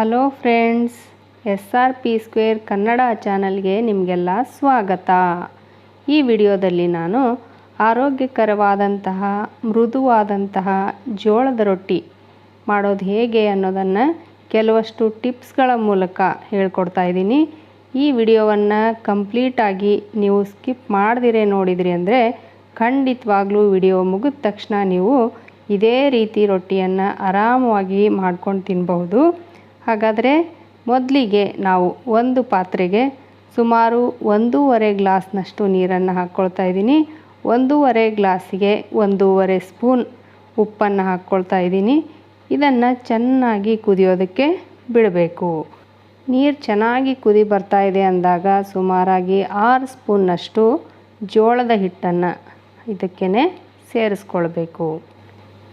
Hello friends S R P square Kannada ಚಾನಲ್ಗೆ ನಿಮಗೆಲ್ಲ ಸ್ವಾಗತ. ಈ ವಿಡಿಯೋದಲ್ಲಿ ನಾನು ಆರೋಗ್ಯಕರವಾದಂತಹ, ಮೃದುವಾದಂತಹ ಜೋಳದ ರೊಟ್ಟಿ ಮಾಡೋದು ಹೇಗೆ ಅನ್ನೋದನ್ನು ಕೆಲವಷ್ಟು ಟಿಪ್ಸ್ಗಳ ಮೂಲಕ ಹೇಳ್ಕೊಡ್ತಾ ಇದ್ದೀನಿ. ಈ ವಿಡಿಯೋವನ್ನು ಕಂಪ್ಲೀಟಾಗಿ ನೀವು ಸ್ಕಿಪ್ ಮಾಡದಿರೇ ನೋಡಿದಿರಿ ಅಂದರೆ ಖಂಡಿತವಾಗ್ಲೂ ವಿಡಿಯೋ ಮುಗಿದ ತಕ್ಷಣ ನೀವು ಇದೇ ರೀತಿ ರೊಟ್ಟಿಯನ್ನು ಆರಾಮವಾಗಿ ಮಾಡ್ಕೊಂಡು ತಿನ್ನಬಹುದು ಹಾಗಾದರೆ ಮೊದಲಿಗೆ ನಾವು ಒಂದು ಪಾತ್ರೆಗೆ ಸುಮಾರು ಒಂದೂವರೆ ಗ್ಲಾಸ್ನಷ್ಟು ನೀರನ್ನು ಹಾಕ್ಕೊಳ್ತಾ ಇದ್ದೀನಿ. ಒಂದೂವರೆ ಗ್ಲಾಸಿಗೆ ಒಂದೂವರೆ ಸ್ಪೂನ್ ಉಪ್ಪನ್ನು ಹಾಕ್ಕೊಳ್ತಾ ಇದ್ದೀನಿ. ಇದನ್ನು ಚೆನ್ನಾಗಿ ಕುದಿಯೋದಕ್ಕೆ ಬಿಡಬೇಕು. ನೀರು ಚೆನ್ನಾಗಿ ಕುದಿ ಬರ್ತಾ ಇದೆ ಅಂದಾಗ ಸುಮಾರಾಗಿ ಆರು ಸ್ಪೂನ್ನಷ್ಟು ಜೋಳದ ಹಿಟ್ಟನ್ನು ಇದಕ್ಕೇ ಸೇರಿಸ್ಕೊಳ್ಬೇಕು.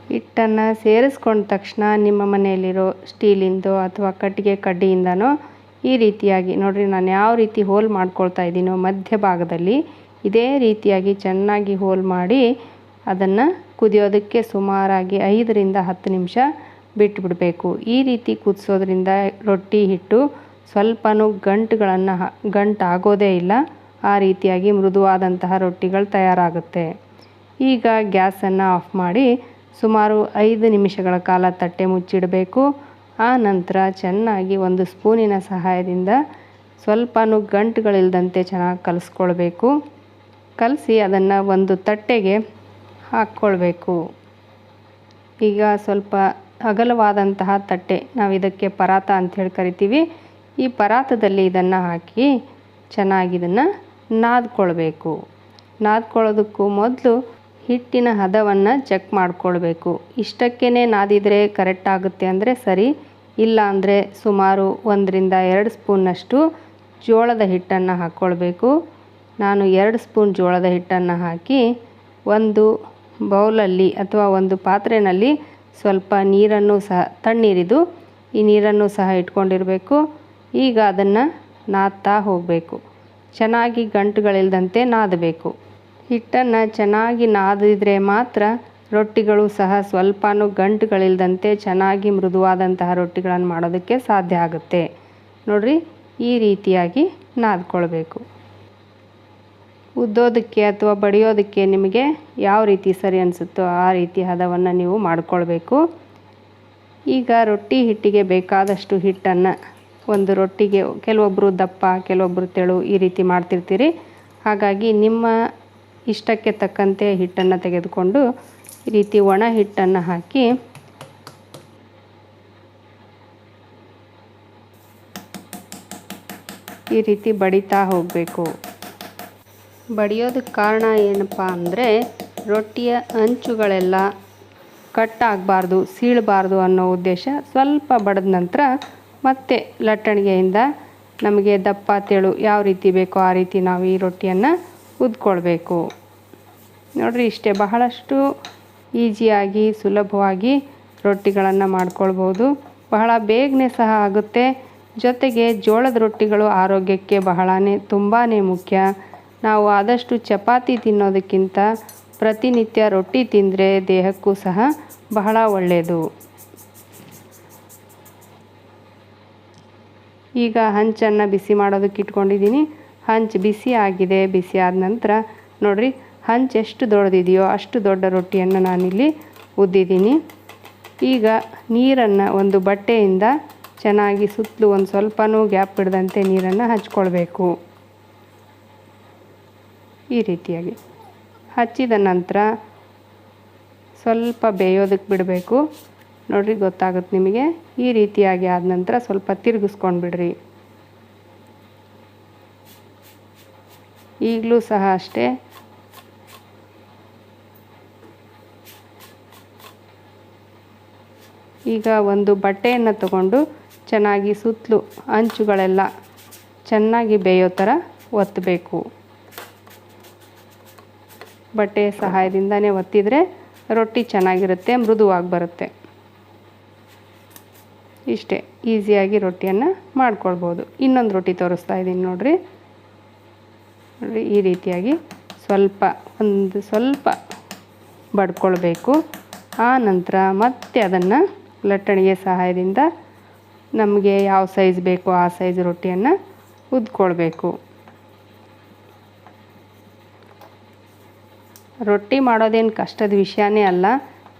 ಹಿಟ್ಟನ್ನು ಸೇರಿಸ್ಕೊಂಡ ತಕ್ಷಣ ನಿಮ್ಮ ಮನೆಯಲ್ಲಿರೋ ಸ್ಟೀಲಿಂದೋ ಅಥವಾ ಕಟ್ಟಿಗೆ ಕಡ್ಡಿಯಿಂದನೋ ಈ ರೀತಿಯಾಗಿ, ನೋಡಿರಿ ನಾನು ಯಾವ ರೀತಿ ಹೋಲ್ ಮಾಡ್ಕೊಳ್ತಾ ಇದ್ದೀನೋ ಮಧ್ಯಭಾಗದಲ್ಲಿ ಇದೇ ರೀತಿಯಾಗಿ ಚೆನ್ನಾಗಿ ಹೋಲ್ ಮಾಡಿ ಅದನ್ನು ಕುದಿಯೋದಕ್ಕೆ ಸುಮಾರಾಗಿ ಐದರಿಂದ ಹತ್ತು ನಿಮಿಷ ಬಿಟ್ಟುಬಿಡಬೇಕು ಈ ರೀತಿ ಕುದಿಸೋದ್ರಿಂದ ರೊಟ್ಟಿ, ಹಿಟ್ಟು ಸ್ವಲ್ಪನೂ ಗಂಟುಗಳನ್ನು ಗಂಟು ಆಗೋದೇ ಇಲ್ಲ. ಆ ರೀತಿಯಾಗಿ ಮೃದುವಾದಂತಹ ರೊಟ್ಟಿಗಳು ತಯಾರಾಗುತ್ತೆ. ಈಗ ಗ್ಯಾಸನ್ನು ಆಫ್ ಮಾಡಿ ಸುಮಾರು ಐದು ನಿಮಿಷಗಳ ಕಾಲ ತಟ್ಟೆ ಮುಚ್ಚಿಡಬೇಕು. ಆ ನಂತರ ಚೆನ್ನಾಗಿ ಒಂದು ಸ್ಪೂನಿನ ಸಹಾಯದಿಂದ ಸ್ವಲ್ಪನೂ ಗಂಟುಗಳಿಲ್ಲದಂತೆ ಚೆನ್ನಾಗಿ ಕಲಿಸ್ಕೊಳ್ಬೇಕು. ಕಲಸಿ ಅದನ್ನು ಒಂದು ತಟ್ಟೆಗೆ ಹಾಕ್ಕೊಳ್ಬೇಕು. ಈಗ ಸ್ವಲ್ಪ ಅಗಲವಾದಂತಹ ತಟ್ಟೆ, ನಾವು ಇದಕ್ಕೆ ಪರಾತ ಅಂಥೇಳಿ ಕರಿತೀವಿ. ಈ ಪರಾತದಲ್ಲಿ ಇದನ್ನು ಹಾಕಿ ಚೆನ್ನಾಗಿ ಇದನ್ನು ನಾದ್ಕೊಳ್ಬೇಕು. ನಾದ್ಕೊಳ್ಳೋದಕ್ಕೂ ಮೊದಲು ಹಿಟ್ಟಿನ ಹದವನ್ನು ಚೆಕ್ ಮಾಡಿಕೊಳ್ಬೇಕು. ಇಷ್ಟಕ್ಕೇ ನಾದಿದರೆ ಕರೆಕ್ಟ್ ಆಗುತ್ತೆ ಅಂದರೆ ಸರಿ, ಇಲ್ಲ ಅಂದರೆ ಸುಮಾರು ಒಂದರಿಂದ ಎರಡು ಸ್ಪೂನ್ನಷ್ಟು ಜೋಳದ ಹಿಟ್ಟನ್ನು ಹಾಕ್ಕೊಳ್ಬೇಕು ನಾನು ಎರಡು ಸ್ಪೂನ್ ಜೋಳದ ಹಿಟ್ಟನ್ನು ಹಾಕಿ ಒಂದು ಬೌಲಲ್ಲಿ ಅಥವಾ ಒಂದು ಪಾತ್ರೆಯಲ್ಲಿ ಸ್ವಲ್ಪ ನೀರನ್ನು ಸಹ ತಣ್ಣೀರಿದು ಈ ನೀರನ್ನು ಸಹ ಇಟ್ಕೊಂಡಿರಬೇಕು. ಈಗ ಅದನ್ನು ನಾದ್ತಾ ಹೋಗಬೇಕು. ಚೆನ್ನಾಗಿ ಗಂಟುಗಳಿಲ್ಲದಂತೆ ನಾದಬೇಕು. ಹಿಟ್ಟನ್ನು ಚೆನ್ನಾಗಿ ನಾದಿದರೆ ಮಾತ್ರ ರೊಟ್ಟಿಗಳು ಸಹ ಸ್ವಲ್ಪನೂ ಗಂಟುಗಳಿಲ್ಲದಂತೆ ಚೆನ್ನಾಗಿ ಮೃದುವಾದಂತಹ ರೊಟ್ಟಿಗಳನ್ನು ಮಾಡೋದಕ್ಕೆ ಸಾಧ್ಯ ಆಗುತ್ತೆ. ನೋಡಿರಿ, ಈ ರೀತಿಯಾಗಿ ನಾದ್ಕೊಳ್ಬೇಕು. ಉದ್ದೋದಕ್ಕೆ ಅಥವಾ ಬಡಿಯೋದಕ್ಕೆ ನಿಮಗೆ ಯಾವ ರೀತಿ ಸರಿ ಅನಿಸುತ್ತೋ ಆ ರೀತಿ ಹದವನ್ನು ನೀವು ಮಾಡಿಕೊಳ್ಬೇಕು. ಈಗ ರೊಟ್ಟಿ ಹಿಟ್ಟಿಗೆ ಬೇಕಾದಷ್ಟು ಹಿಟ್ಟನ್ನು ಒಂದು ರೊಟ್ಟಿಗೆ ಕೆಲವೊಬ್ಬರು ದಪ್ಪ ಕೆಲವೊಬ್ಬರು ತೆಳು ಈ ರೀತಿ ಮಾಡ್ತಿರ್ತೀರಿ. ಹಾಗಾಗಿ ನಿಮ್ಮ ಇಷ್ಟಕ್ಕೆ ತಕ್ಕಂತೆ ಹಿಟ್ಟನ್ನು ತೆಗೆದುಕೊಂಡು ಈ ರೀತಿ ಒಣ ಹಿಟ್ಟನ್ನು ಹಾಕಿ ಈ ರೀತಿ ಬಡಿತಾ ಹೋಗಬೇಕು. ಬಡಿಯೋದಕ್ಕೆ ಕಾರಣ ಏನಪ್ಪ ಅಂದರೆ ರೊಟ್ಟಿಯ ಅಂಚುಗಳೆಲ್ಲ ಕಟ್ ಆಗಬಾರ್ದು, ಸೀಳಬಾರ್ದು ಅನ್ನೋ ಉದ್ದೇಶ ಸ್ವಲ್ಪ ಬಡಿದ ನಂತರ ಮತ್ತೆ ಲಟ್ಟಣಿಗೆಯಿಂದ ನಮಗೆ ದಪ್ಪ, ತೆಳು ಯಾವ ರೀತಿ ಬೇಕೋ ಆ ರೀತಿ ನಾವು ಈ ರೊಟ್ಟಿಯನ್ನು ಉದ್ಕೊಳ್ಬೇಕು ನೋಡಿರಿ, ಇಷ್ಟೇ ಬಹಳಷ್ಟು ಈಸಿಯಾಗಿ ಸುಲಭವಾಗಿ ರೊಟ್ಟಿಗಳನ್ನು ಮಾಡ್ಕೊಳ್ಬೋದು. ಬಹಳ ಬೇಗನೆ ಸಹ ಆಗುತ್ತೆ. ಜೊತೆಗೆ ಜೋಳದ ರೊಟ್ಟಿಗಳು ಆರೋಗ್ಯಕ್ಕೆ ಬಹಳನೇ ತುಂಬಾ ಮುಖ್ಯ. ನಾವು ಆದಷ್ಟು ಚಪಾತಿ ತಿನ್ನೋದಕ್ಕಿಂತ ಪ್ರತಿನಿತ್ಯ ರೊಟ್ಟಿ ತಿಂದರೆ ದೇಹಕ್ಕೂ ಸಹ ಬಹಳ ಒಳ್ಳೆಯದು ಈಗ ಹಂಚನ್ನು ಬಿಸಿ ಮಾಡೋದಕ್ಕೆ ಇಟ್ಕೊಂಡಿದ್ದೀನಿ. ಹಂಚು ಬಿಸಿ ಆಗಿದೆ. ಬಿಸಿ ಆದ ನಂತರ ನೋಡಿರಿ, ಹಂಚು ಎಷ್ಟು ದೊಡ್ಡದಿದೆಯೋ ಅಷ್ಟು ದೊಡ್ಡ ರೊಟ್ಟಿಯನ್ನು ನಾನಿಲ್ಲಿ ಉದ್ದಿದ್ದೀನಿ. ಈಗ ನೀರನ್ನು ಒಂದು ಬಟ್ಟೆಯಿಂದ ಚೆನ್ನಾಗಿ ಸುತ್ತಲೂ ಒಂದು ಸ್ವಲ್ಪನೂ ಗ್ಯಾಪ್ ಬಿಡದಂತೆ ನೀರನ್ನು ಹಚ್ಕೊಳ್ಬೇಕು. ಈ ರೀತಿಯಾಗಿ ಹಚ್ಚಿದ ನಂತರ ಸ್ವಲ್ಪ ಬೇಯೋದಕ್ಕೆ ಬಿಡಬೇಕು. ನೋಡಿರಿ, ಗೊತ್ತಾಗುತ್ತೆ ನಿಮಗೆ. ಈ ರೀತಿಯಾಗಿ ಆದ ನಂತರ ಸ್ವಲ್ಪ ತಿರುಗಿಸ್ಕೊಂಡು ಬಿಡ್ರಿ ಈಗಲೂ ಸಹ ಅಷ್ಟೇ. ಈಗ ಒಂದು ಬಟ್ಟೆಯನ್ನು ತಗೊಂಡು ಚೆನ್ನಾಗಿ ಸುತ್ತಲೂ ಅಂಚುಗಳೆಲ್ಲ ಚೆನ್ನಾಗಿ ಬೇಯೋ ಥರ ಒತ್ತಬೇಕು ಬಟ್ಟೆಯ ಸಹಾಯದಿಂದನೇ ಒತ್ತಿದರೆ ರೊಟ್ಟಿ ಚೆನ್ನಾಗಿರುತ್ತೆ, ಮೃದುವಾಗಿ ಬರುತ್ತೆ. ಇಷ್ಟೇ, ಈಸಿಯಾಗಿ ರೊಟ್ಟಿಯನ್ನು ಮಾಡ್ಕೊಳ್ಬೋದು. ಇನ್ನೊಂದು ರೊಟ್ಟಿ ತೋರಿಸ್ತಾ ಇದ್ದೀನಿ ನೋಡಿರಿ. ನೋಡಿರಿ ಈ ರೀತಿಯಾಗಿ ಸ್ವಲ್ಪ ಒಂದು ಸ್ವಲ್ಪ ಬಡ್ಕೊಳ್ಬೇಕು. ಆ ನಂತರ ಮತ್ತೆ ಅದನ್ನು ಲಟ್ಟಣಿಗೆ ಸಹಾಯದಿಂದ ನಮಗೆ ಯಾವ ಸೈಜ್ ಬೇಕೋ ಆ ಸೈಜ್ ರೊಟ್ಟಿಯನ್ನು ಉದ್ಕೊಳ್ಬೇಕು. ರೊಟ್ಟಿ ಮಾಡೋದೇನು ಕಷ್ಟದ ವಿಷಯನೇ ಅಲ್ಲ.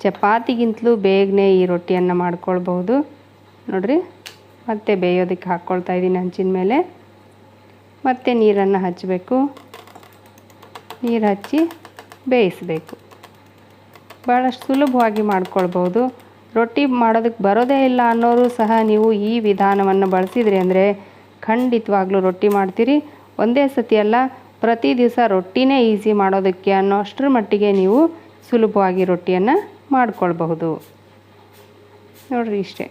ಚಪಾತಿಗಿಂತಲೂ ಬೇಗನೆ ಈ ರೊಟ್ಟಿಯನ್ನು ಮಾಡ್ಕೊಳ್ಬಹುದು. ನೋಡಿರಿ, ಮತ್ತೆ ಬೇಯೋದಕ್ಕೆ ಹಾಕ್ಕೊಳ್ತಾ ಇದ್ದೀನಿ ಹಂಚಿನ ಮೇಲೆ. ಮತ್ತೆ ನೀರನ್ನು ಹಚ್ಚಬೇಕು. ನೀರು ಹಚ್ಚಿ ಬೇಯಿಸಬೇಕು. ಭಾಳಷ್ಟು ಸುಲಭವಾಗಿ ಮಾಡ್ಕೊಳ್ಬೋದು ರೊಟ್ಟಿ ಮಾಡೋದಕ್ಕೆ ಬರೋದೇ ಇಲ್ಲ ಅನ್ನೋರು ಸಹ ನೀವು ಈ ವಿಧಾನವನ್ನು ಬಳಸಿದ್ರಿ ಅಂದರೆ ಖಂಡಿತವಾಗ್ಲೂ ರೊಟ್ಟಿ ಮಾಡ್ತೀರಿ. ಒಂದೇ ಸತಿ ಅಲ್ಲ, ಪ್ರತಿ ದಿವಸ ರೊಟ್ಟಿನೇ ಈಸಿ ಮಾಡೋದಕ್ಕೆ ಅನ್ನೋ ಅಷ್ಟರ ಮಟ್ಟಿಗೆ ನೀವು ಸುಲಭವಾಗಿ ರೊಟ್ಟಿಯನ್ನು ಮಾಡ್ಕೊಳ್ಬಹುದು. ನೋಡಿರಿ ಇಷ್ಟೇ.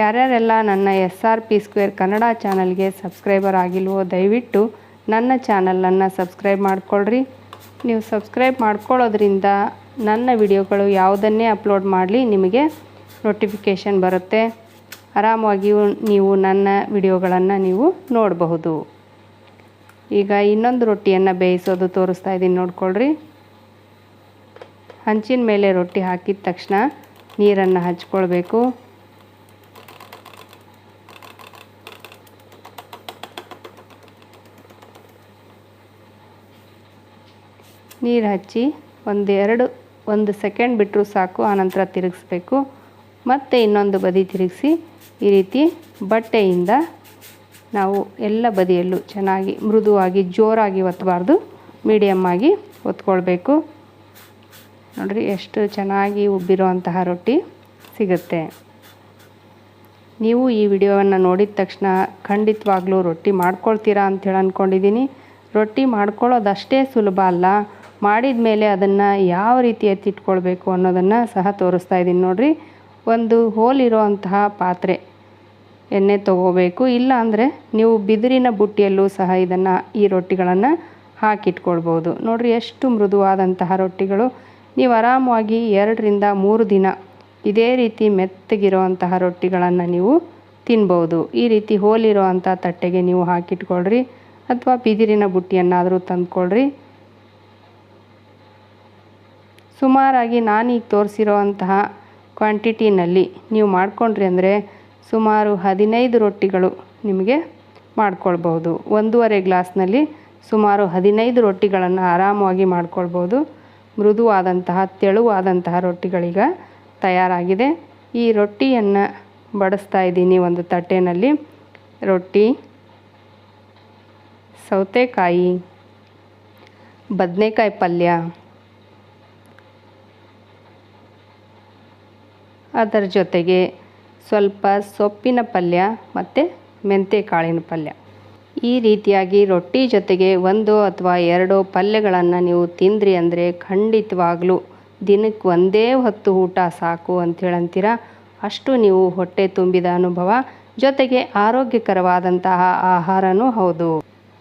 ಯಾರ್ಯಾರೆಲ್ಲ ನನ್ನ S R P square Kannada ಚಾನಲ್ಗೆ ಸಬ್ಸ್ಕ್ರೈಬರ್ ಆಗಿಲ್ವೋ ದಯವಿಟ್ಟು ನನ್ನ ಚಾನಲನ್ನು ಸಬ್ಸ್ಕ್ರೈಬ್ ಮಾಡಿಕೊಳ್ಳ್ರಿ ನೀವು ಸಬ್ಸ್ಕ್ರೈಬ್ ಮಾಡ್ಕೊಳ್ಳೋದ್ರಿಂದ ನನ್ನ ವಿಡಿಯೋಗಳು ಯಾವುದನ್ನೇ ಅಪ್ಲೋಡ್ ಮಾಡಲಿ ನಿಮಗೆ ನೋಟಿಫಿಕೇಷನ್ ಬರುತ್ತೆ. ಆರಾಮವಾಗಿಯೂ ನೀವು ನನ್ನ ವಿಡಿಯೋಗಳನ್ನು ನೀವು ನೋಡಬಹುದು. ಈಗ ಇನ್ನೊಂದು ರೊಟ್ಟಿಯನ್ನು ಬೇಯಿಸೋದು ತೋರಿಸ್ತಾ ಇದ್ದೀನಿ ನೋಡ್ಕೊಳ್ರಿ. ಹಂಚಿನ ಮೇಲೆ ರೊಟ್ಟಿ ಹಾಕಿದ ತಕ್ಷಣ ನೀರನ್ನು ಹಚ್ಕೊಳ್ಬೇಕು. ನೀರು ಹಚ್ಚಿ ಒಂದೆರಡು, ಒಂದು ಸೆಕೆಂಡ್ ಬಿಟ್ಟರು ಸಾಕು, ಆನಂತರ ತಿರುಗಿಸ್ಬೇಕು. ಮತ್ತೆ ಇನ್ನೊಂದು ಬದಿ ತಿರುಗಿಸಿ, ಈ ರೀತಿ ಬಟ್ಟೆಯಿಂದ ನಾವು ಎಲ್ಲ ಬದಿಯಲ್ಲೂ ಚೆನ್ನಾಗಿ ಮೃದುವಾಗಿ, ಜೋರಾಗಿ ಒತ್ತಬಾರ್ದು ಮೀಡಿಯಮ್ ಆಗಿ ಒತ್ಕೊಳ್ಬೇಕು. ನೋಡಿರಿ, ಎಷ್ಟು ಚೆನ್ನಾಗಿ ಉಬ್ಬಿರುವಂತಹ ರೊಟ್ಟಿ ಸಿಗುತ್ತೆ. ನೀವು ಈ ವಿಡಿಯೋವನ್ನು ನೋಡಿದ ತಕ್ಷಣ ಖಂಡಿತವಾಗ್ಲೂ ರೊಟ್ಟಿ ಮಾಡ್ಕೊಳ್ತೀರಾ ಅಂಥೇಳಿ ಅಂದ್ಕೊಂಡಿದ್ದೀನಿ ರೊಟ್ಟಿ ಮಾಡ್ಕೊಳ್ಳೋದಷ್ಟೇ ಸುಲಭ ಅಲ್ಲ. ಮಾಡಿದ ಮೇಲೆ ಅದನ್ನು ಯಾವ ರೀತಿ ಎತ್ತಿಟ್ಕೊಳ್ಬೇಕು ಅನ್ನೋದನ್ನು ಸಹ ತೋರಿಸ್ತಾ ಇದ್ದೀನಿ ನೋಡಿರಿ. ಒಂದು ಹೋಲ್ ಇರೋವಂತಹ ಪಾತ್ರೆ ಎಣ್ಣೆ ತೊಗೋಬೇಕು. ಇಲ್ಲ ಅಂದರೆ ನೀವು ಬಿದಿರಿನ ಬುಟ್ಟಿಯಲ್ಲೂ ಸಹ ಇದನ್ನು ಈ ರೊಟ್ಟಿಗಳನ್ನು ಹಾಕಿಟ್ಕೊಳ್ಬೋದು. ನೋಡಿರಿ ಎಷ್ಟು ಮೃದುವಾದಂತಹ ರೊಟ್ಟಿಗಳು. ನೀವು ಆರಾಮವಾಗಿ ಎರಡರಿಂದ ಮೂರು ದಿನ ಇದೇ ರೀತಿ ಮೆತ್ತಗಿರೋವಂತಹ ರೊಟ್ಟಿಗಳನ್ನು ನೀವು ತಿನ್ಬೋದು. ಈ ರೀತಿ ಹೋಲಿರೋ ಅಂಥ ತಟ್ಟೆಗೆ ನೀವು ಹಾಕಿಟ್ಕೊಳ್ರಿ. ಅಥವಾ ಬಿದಿರಿನ ಬುಟ್ಟಿಯನ್ನಾದರೂ ತಂದ್ಕೊಳ್ರಿ. ಸುಮಾರಾಗಿ ನಾನೀಗ ತೋರಿಸಿರೋ ಅಂತಹ ಕ್ವಾಂಟಿಟಿನಲ್ಲಿ ನೀವು ಮಾಡಿಕೊಂಡ್ರಿ ಅಂದರೆ ಸುಮಾರು ಹದಿನೈದು ರೊಟ್ಟಿಗಳು ನಿಮಗೆ ಮಾಡ್ಕೊಳ್ಬೋದು ಒಂದೂವರೆ ಗ್ಲಾಸ್ನಲ್ಲಿ ಸುಮಾರು ಹದಿನೈದು ರೊಟ್ಟಿಗಳನ್ನು ಆರಾಮವಾಗಿ ಮಾಡ್ಕೊಳ್ಬೋದು ಮೃದುವಾದಂತಹ, ತೆಳುವಾದಂತಹ ರೊಟ್ಟಿಗಳೀಗ ತಯಾರಾಗಿದೆ. ಈ ರೊಟ್ಟಿಯನ್ನು ಬಡಿಸ್ತಾ ಇದ್ದೀನಿ ಒಂದು ತಟ್ಟೆನಲ್ಲಿ. ರೊಟ್ಟಿ, ಸೌತೆಕಾಯಿ, ಬದನೆಕಾಯಿ ಪಲ್ಯ ಅದರ ಜೊತೆಗೆ ಸ್ವಲ್ಪ ಸೊಪ್ಪಿನ ಪಲ್ಯ ಮತ್ತು ಮೆಂತೆ ಕಾಳಿನ ಪಲ್ಯ. ಈ ರೀತಿಯಾಗಿ ರೊಟ್ಟಿ ಜೊತೆಗೆ ಒಂದು ಅಥವಾ ಎರಡು ಪಲ್ಯಗಳನ್ನು ನೀವು ತಿಂದ್ರಿ ಅಂದರೆ ಖಂಡಿತವಾಗಲೂ ದಿನಕ್ಕೆ ಒಂದೇ ಹೊತ್ತು ಊಟ ಸಾಕು ಅಂತ ಅಂತೀರ ಅಷ್ಟು ನೀವು ಹೊಟ್ಟೆ ತುಂಬಿದ ಅನುಭವ, ಜೊತೆಗೆ ಆರೋಗ್ಯಕರವಾದಂತಹ ಆಹಾರನೂ ಹೌದು.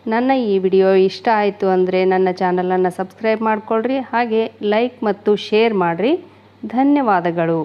ನನ್ನ ಈ ವಿಡಿಯೋ ಇಷ್ಟ ಆಯಿತು ಅಂದರೆ ನನ್ನ ಚಾನಲನ್ನು ಸಬ್ಸ್ಕ್ರೈಬ್ ಮಾಡಿಕೊಳ್ಳ್ರಿ ಹಾಗೆ ಲೈಕ್ ಮತ್ತು ಶೇರ್ ಮಾಡಿರಿ. ಧನ್ಯವಾದಗಳು.